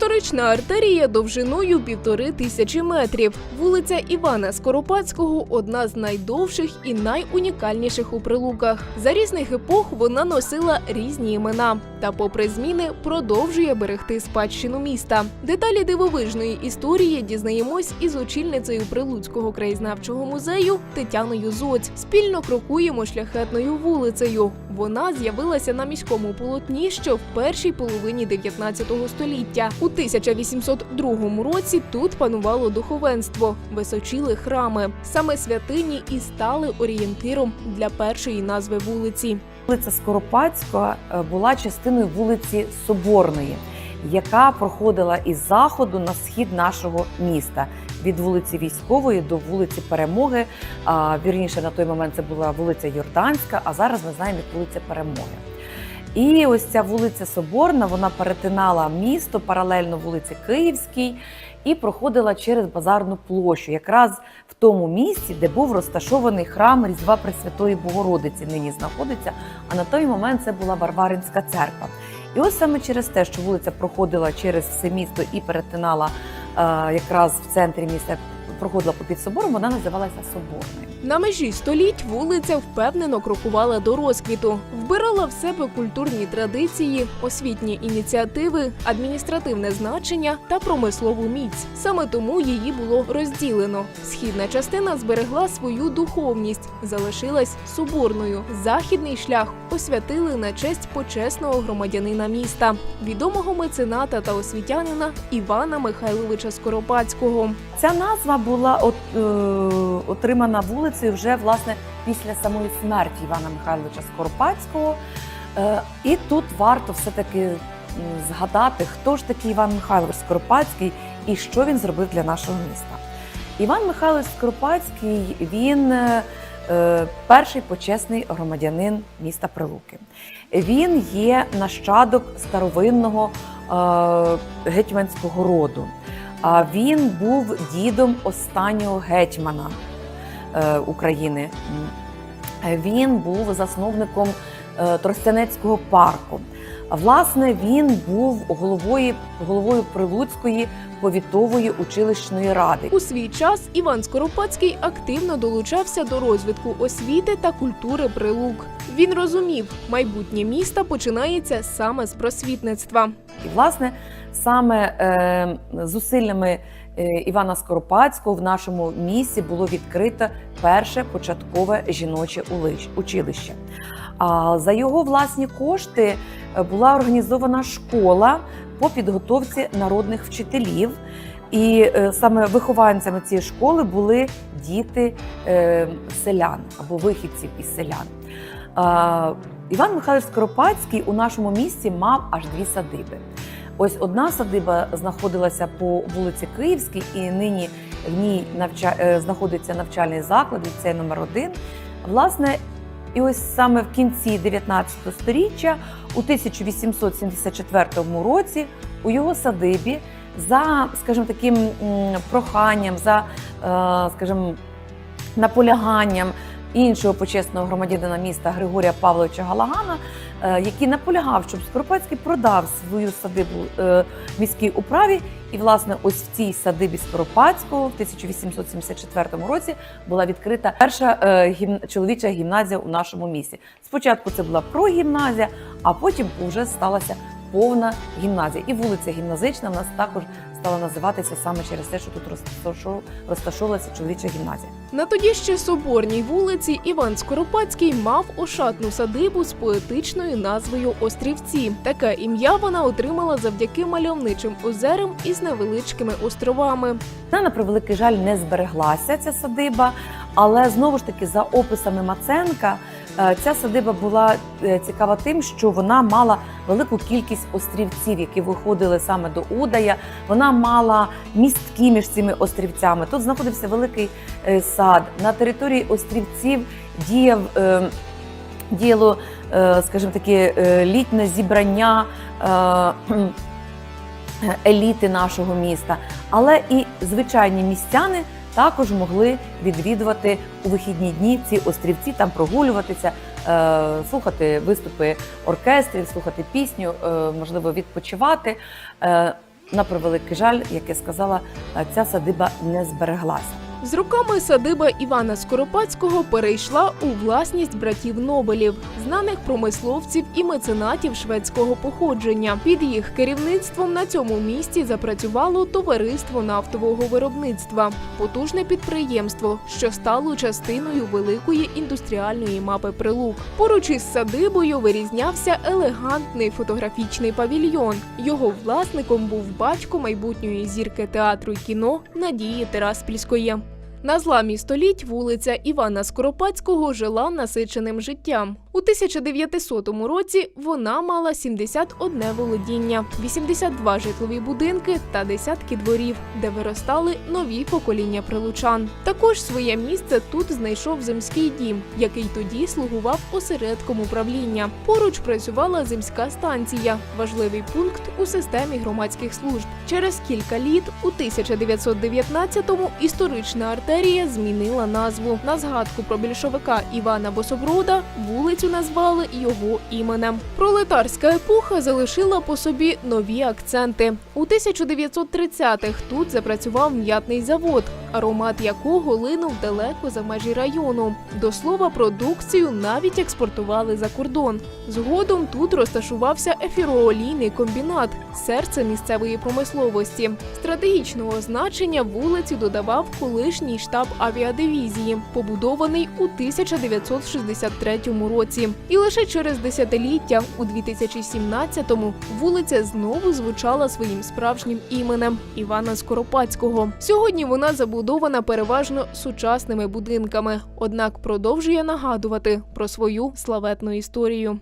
Історична артерія довжиною півтори тисячі метрів. Вулиця Івана Скоропадського одна з найдовших і найунікальніших у прилуках. За різних епох вона носила різні імена та, попри зміни, продовжує берегти спадщину міста. Деталі дивовижної історії дізнаємось із очільницею Прилуцького краєзнавчого музею Тетяною Зоць. Спільно крокуємо шляхетною вулицею. Вона з'явилася на міському полотні ще в першій половині 19 століття. У 1802 році тут панувало духовенство, височили храми. Саме святині і стали орієнтиром для першої назви вулиці. Вулиця Скоропадська е, була частиною вулиці Соборної, яка проходила із заходу на схід нашого міста від вулиці Військової до вулиці Перемоги. Вірніше на той момент це була вулиця Йорданська, а зараз ми знаємо як вулиця Перемоги. І ось ця вулиця Соборна вона перетинала місто паралельно вулиці Київській і проходила через базарну площу, якраз в тому місці, де був розташований храм Різдва Пресвятої Богородиці, нині знаходиться. А на той момент це була Варваринська церква. І ось саме через те, що вулиця проходила через все місто і перетинала е, якраз в центрі міста, проходила попід собором, вона називалася Соборною. На межі століть вулиця впевнено крокувала до розквіту, вбирала в себе культурні традиції, освітні ініціативи, адміністративне значення та промислову міць. Саме тому її було розділено. Східна частина зберегла свою духовність, залишилась соборною. Західний шлях освятили на честь почесного громадянина міста, відомого мецената та освітянина Івана Михайловича Скоропадського. Ця назва була от, е, отримана вулицею вже власне після самої смерті Івана Михайловича Скоропадського. Е, і тут варто все-таки згадати, хто ж такий Іван Михайлович Скоропадський і що він зробив для нашого міста. Іван Михайлович Скоропадський він е, перший почесний громадянин міста Прилуки. Він є нащадок старовинного е, гетьманського роду. А він був дідом останнього гетьмана е, України. Він був засновником е, Тростянецького парку. Власне, він був головою, головою Прилуцької повітової училищної ради. У свій час Іван Скоропадський активно долучався до розвитку освіти та культури прилук. Він розумів, майбутнє міста починається саме з просвітництва. І, власне, саме е, зусиллями Івана Скоропадського в нашому місті було відкрито перше початкове жіноче училище. А за його власні кошти е, була організована школа по підготовці народних вчителів. І е, саме вихованцями цієї школи були діти е, селян або вихідців із селян. Е, Іван Михайлович Скоропадський у нашому місті мав аж дві садиби. Ось одна садиба знаходилася по вулиці Київській, і нині в ній навча... е, знаходиться навчальний заклад, ліцей номер 1 Власне, і ось саме в кінці 19 століття, у 1874 році, у його садибі за, скажімо, таким проханням, за, е, скажімо, наполяганням іншого почесного громадянина міста Григорія Павловича Галагана, е, який наполягав, щоб Скоропадський продав свою садибу е, міській управі. І, власне, ось в цій садибі Скоропадського в 1874 році була відкрита перша е, гім... чоловіча гімназія у нашому місті. Спочатку це була прогімназія, а потім вже сталася повна гімназія. І вулиця гімназична в нас також стала називатися саме через те, що тут розташов- розташовувалася чоловіча гімназія. На тоді ще соборній вулиці Іван Скоропадський мав ошатну садибу з поетичною назвою Острівці. Таке ім'я вона отримала завдяки мальовничим озерам із невеличкими островами. Вона, на превеликий жаль, не збереглася ця садиба, але знову ж таки, за описами Маценка, ця садиба була е, цікава тим, що вона мала велику кількість острівців, які виходили саме до Удая. Вона мала містки між цими острівцями. Тут знаходився великий е, сад. На території острівців діяв. е, Діяло, е, скажімо таке, е, літнє зібрання е, еліти нашого міста, але і звичайні містяни також могли відвідувати у вихідні дні ці острівці, там прогулюватися, е, слухати виступи оркестрів, слухати пісню, е, можливо, відпочивати. Е, на превеликий жаль, як я сказала, ця садиба не збереглася. З роками садиба Івана Скоропадського перейшла у власність братів Нобелів, знаних промисловців і меценатів шведського походження. Під їх керівництвом на цьому місці запрацювало товариство нафтового виробництва, потужне підприємство, що стало частиною великої індустріальної мапи прилук. Поруч із садибою вирізнявся елегантний фотографічний павільйон. Його власником був батько майбутньої зірки театру й кіно Надії Тераспільської. На зламі століть вулиця Івана Скоропадського жила насиченим життям. У 1900 році вона мала 71 володіння, 82 житлові будинки та десятки дворів, де виростали нові покоління прилучан. Також своє місце тут знайшов земський дім, який тоді слугував осередком управління. Поруч працювала земська станція, важливий пункт у системі громадських служб. Через кілька літ, у 1919-му, історична артерія змінила назву. На згадку про більшовика Івана Бособрода вулицю назвали його іменем. Пролетарська епоха залишила по собі нові акценти. У 1930-х тут запрацював м'ятний завод, аромат якого линув далеко за межі району. До слова, продукцію навіть експортували за кордон. Згодом тут розташувався ефіроолійний комбінат, серце місцевої промисловості. Стратегічного значення вулиці додавав колишній штаб авіадивізії, побудований у 1963 році. І лише через десятиліття, у 2017-му, вулиця знову звучала своїм справжнім іменем Івана Скоропадського. Сьогодні вона забудована переважно сучасними будинками, однак продовжує нагадувати про свою славетну історію.